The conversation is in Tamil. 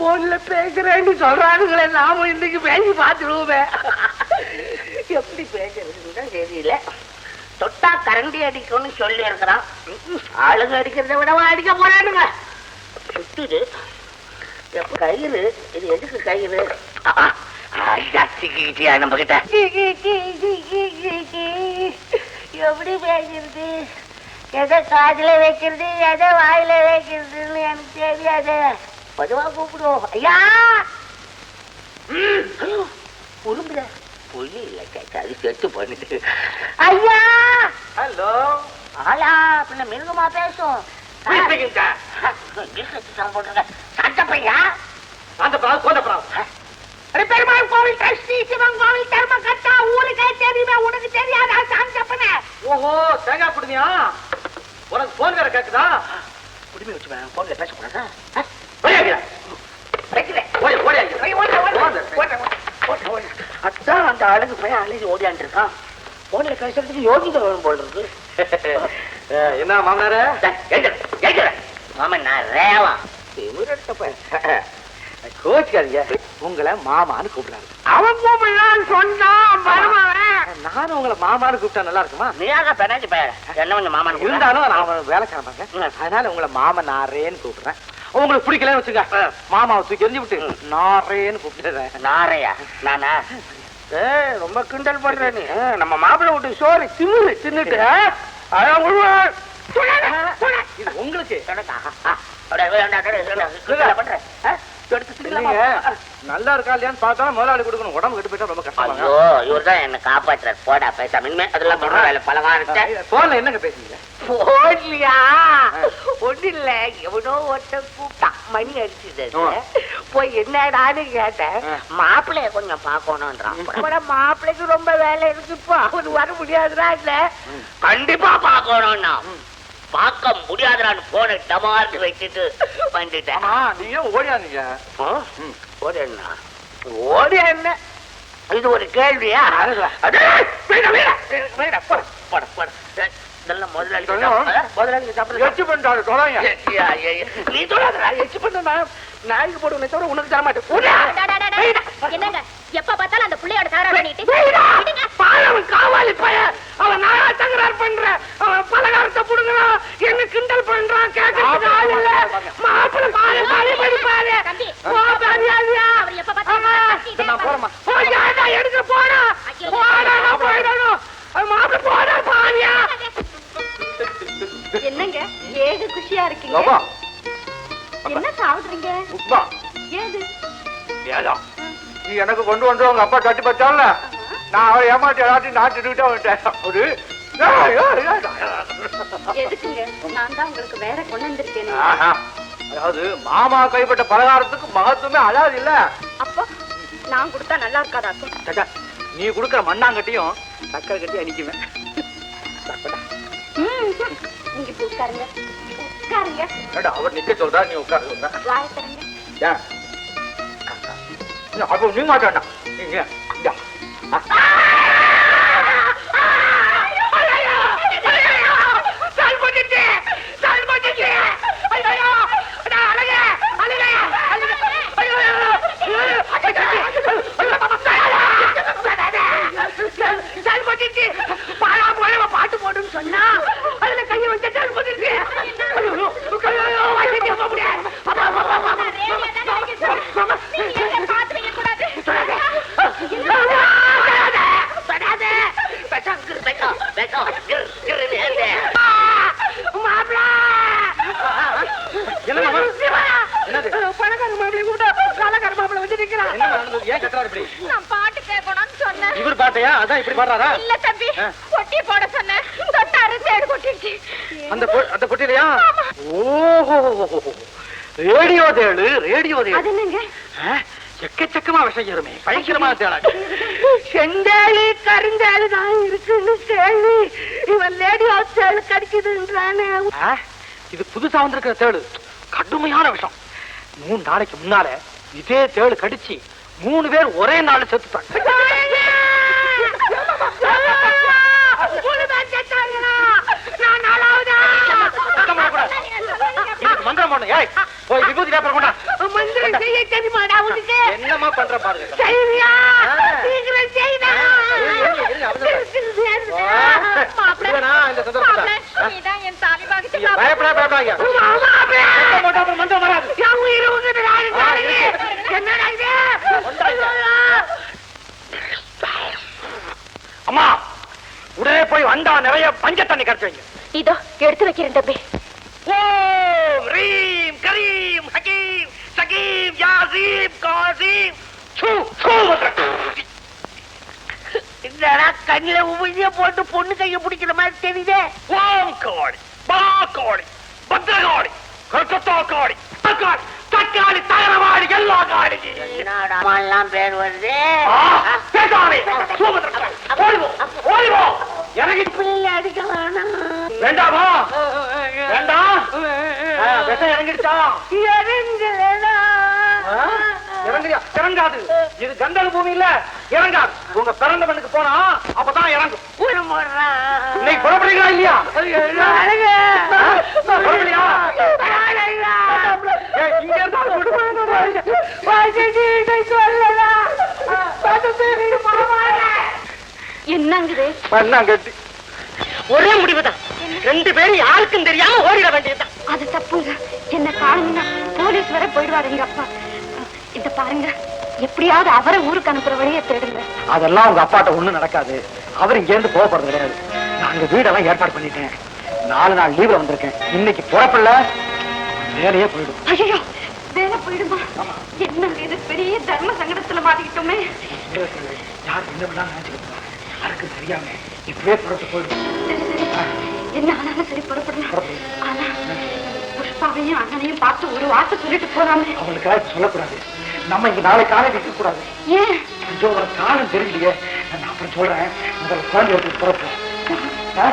போன்ல பேசுறேன்னு சொல்றானுங்களே நாம இன்னைக்கு பேசி பார்த்துருவோமே எப்படி பேசுறதுன்னு தான் தெரியல. தொட்டா கரண்டி அடிக்கும்னு சொல்லி இருக்கிறான் ஆளுங்க அடிக்கிறத விடவா அடிக்க போறானுங்க. சுத்துது. எப்ப கயிறு. இது எதுக்கு கயிறு? நம்ம கிட்ட எப்படி பேசுறது? எதை காதுல வைக்கிறது எதை வாயில வைக்கிறதுன்னு எனக்கு தெரியாது. பொதுவா கூப்பிடுவோம். ஐயா! உரும்புல புலி இல்ல கேட்டா அது செத்து பண்ணிட்டு ஐயா! ஹலோ? ஆளா பின்ன மிருகமா பேசும். பெருமாள் கோவில் டிரஸ்டி சிவன் கோவில் தர்ம கட்டா ஊருக்கே தெரியுமே உனக்கு தெரியாதா சாந்தப்பன ஓஹோ தேங்காய் புடுனியா உனக்கு போன் வேற கேக்குதா? குடிமை வச்சு போன்ல பேசக்கூடாதா ஓடியா வைக்கிறேன் ஓடி ஓடியா அதான் அந்த அழகு பையன் அழகு ஓடியாண்டு இருக்கான் போன்ல பேசுறதுக்கு யோகிதை வேணும் போல இருக்கு. என்ன மாமனாரே. மாமன் நான் ரேவா. கோச்சுக்காதீங்க. உங்களை மாமான்னு கூப்பிடுறாரு. அவன் கூப்பிடலான்னு சொன்னான் மருமவன். நானும் உங்களை மாமான்னு கூப்பிட்டா நல்லா இருக்குமா? நீயாக பெனாச்சு என்ன கொஞ்சம் மாமன் இருந்தாலும் நான் வேலைக்காரமாங்க அதனால உங்களை மாமா நாரேன்னு கூப்பிடுறேன். உங்களுக்கு பிடிக்கலன்னு வச்சுங்க மாமாவை தூக்கி எறிஞ்சு விட்டு. நாரேன்னு கூப்பிடுறேன். நாரையா? நானா? ஏய் ரொம்ப கிண்டல் பண்ற நீ. நம்ம மாப்பிள்ளை விட்டு சோறு திமிரு தின்னுட்டு. இது உங்களுக்கு. நல்லா இருக்கா இல்லையான்னு பார்த்தா முதலாளி கொடுக்கணும். உடம்பு கெட்டு போயிட்டா ரொம்ப கஷ்டமாங்க ஐயோ என்ன காப்பாற்றுறார் போடா பேசாம. இனிமே அதெல்லாம் பலகாரத்தை போன்ல என்னங்க பேசுறீங்க? போடலையா? ஒண்ணு இல்ல எவனோ ஒருத்தன் கூப்பிட்டான். மணி அடிச்சுது. போய் என்னடான்னு கேட்டேன். மாப்பிள்ளைய கொஞ்சம் பாக்கணும்ன்றான் மாப்பிள்ளைக்கு ரொம்ப வேலை இருக்குப்பா அவரு வர முடியாதுடா இல்ல. கண்டிப்பா பாக்கணும்னா பார்க்க முடியாதுடான்னு போன டமார்னு வச்சுட்டு வந்துட்டேன். ஆமா நீங்க ஓடியாந்தீங்க ஓடி என்ன ஓடி என்ன? இது ஒரு கேள்வியா? போடு, இதெல்லாம் முதலாளி. முதலாளி சாப்பிடுங்க. எச்சு. நீ சொல்லாதடா பண்ண நாய்க்கு போடுவேன் தவிர உனக்கு தர மாட்டேன். என்னங்க? எப்ப பார்த்தாலும் அந்த புள்ளையோட தகராறு பண்ணிட்டு குஷியா இருக்கீங்க என்ன சாப்பிடுறீங்க? உப்பா ஏது? ஏதா நீ எனக்கு கொண்டு வந்து உங்க அப்பா கட்டி பச்சான்ல நான் அவரை ஏமாத்தி எல்லாத்தையும் நாட்டுக்கிட்டே வந்துட்டேன். ஒரு. எதுக்குங்க? நான் தான் உங்களுக்கு வேற கொண்டு வந்திருக்கேன். அதாவது மாமா கைப்பட்ட பலகாரத்துக்கு மகத்துவமே அழாது இல்ல. அப்போ நான் கொடுத்தா நல்லா சக்கா, நீ கொடுக்குற மண்ணாங்கட்டியும் சக்கரை கட்டி அடிக்குவேன் ம், நீங்க இப்ப உட்காருங்க. உட்காருங்க. ஏடா, அவர் நிக்க சொல்றா நீ உட்காரு சொல்ற? அப்போ நீ மாட்டாண்டா நீங்க இந்தா. ஆ. பாட்டு போடுன்னு சொன்னா அதுல கையை வச்சு தல் போட்டுருச்சு நீங்க எங்க பாத்து வைக்க கூடாது என்னம்மா? என்னது? பணக்கார மாப்பிள்ளை கூப்பிட்டா கலக்கார மாப்பிள்ளை வச்சு நிக்கிறான் என்ன நடந்தது? ஏன் கத்துறாரு இப்படி நான் பாட்டு கேட்கணும்னு சொன்னேன் இவர் பாட்டையா? அதான் இப்படி பாடுறாரா? இல்ல தம்பி ஆ. கொட்டி போட சொன்னேன். அந்த அந்த பொட்டிலையா ஓஹோ ரேடியோ தேடு ரேடியோ அது தேடு எக்கச்சக்கமா விஷம் ஏறுமே பயங்கரமா தேடா செந்தாளி கருந்தாளி தான் இருக்குன்னு கேள்வி இவன் லேடி ஹாஸ்டல் கடிக்குதுன்றானே ஆ, இது புதுசா வந்திருக்கிற தேடு. கடுமையான விஷம். மூணு நாளைக்கு முன்னால இதே தேடு கடிச்சு மூணு பேர் ஒரே நாள் செத்துட்டாங்க. அப்புறம் மந்திரம் வராது. ஆ, இருக்கு. என்னடா இது? அம்மா உடனே போய் வந்தா நிறைய பஞ்ச தண்ணி வைங்க. இதோ எடுத்து வைக்கிறேன் தம்பி. சூ சூ. என்னடா கண்ணில உமிழ்ச்சிய போட்டு பொண்ணு கைய பிடிக்கிற மாதிரி தெரியுதே? ஓம் காளி பா காளி பத்ரகாளி கல்கத்தா காளி தக்காளி தக்காளி தகரவாளி எல்லா காளி என்னடா எல்லாம் பேர் வருது? ஆ, பேசாதே. சூபத்ரா, ஓடிவோ, ஓடிவோ. இறங்கி பிள்ளை அடிக்க வேணாம். வேண்டாமா? வேண்டாம்? இறங்கிடுச்சா? இறங்குலடா. இறங்குறியா? இறங்காது. இது கந்தல் பூமி இல்ல. இறங்காது. உங்க பிறந்த மண்ணுக்கு போனா அப்பதான் இறங்கும். இன்னைக்கு புறப்படுறீங்களா இல்லையா. ஏய், இங்க. என்னங்குது? ஒரே முடிவுதான். ரெண்டு பேரும் யாருக்கும் தெரியாம ஓடிட வேண்டியதுதான். அப்பா. இத பாருங்க. எப்படியாவது அவரை ஊருக்கு அனுப்புற வழியை தேடுங்க. அதெல்லாம் உங்க அப்பாட்ட ஒண்ணும் நடக்காது. அவர் இங்க இருந்து போக போறது கிடையாது. நான் அங்க வீடெல்லாம் ஏற்பாடு பண்ணிட்டேன். நாலு நாள் லீவ்ல வந்திருக்கேன். இன்னைக்கு புறப்படல. வேலையே போயிடும். ஐயோ வேலை போயிடுமா? என்னங்க இது? பெரிய தர்ம சங்கடத்துல மாட்டிக்கிட்டோமே. யார் என்ன பண்ணலாம் நினைச்சுக்கிட்டு யாருக்கும் தெரியாம இப்பவே புறப்பட்டு போயிடும். என்ன ஆனாலும் சரி புறப்படலாம். ஆனா புஷ்பாவையும் அண்ணனையும் பார்த்து ஒரு வார்த்தை சொல்லிட்டு போறாமே. அவளுக்காக சொல்லக்கூடாது. நம்ம இங்க நாளை காலையில் இருக்க கூடாது ஏன்? ஐயோ ஒரு காலம் தெரியலையே நான் அப்புறம் சொல்றேன். முதல்ல குழந்தை புறப்போம் ஆ?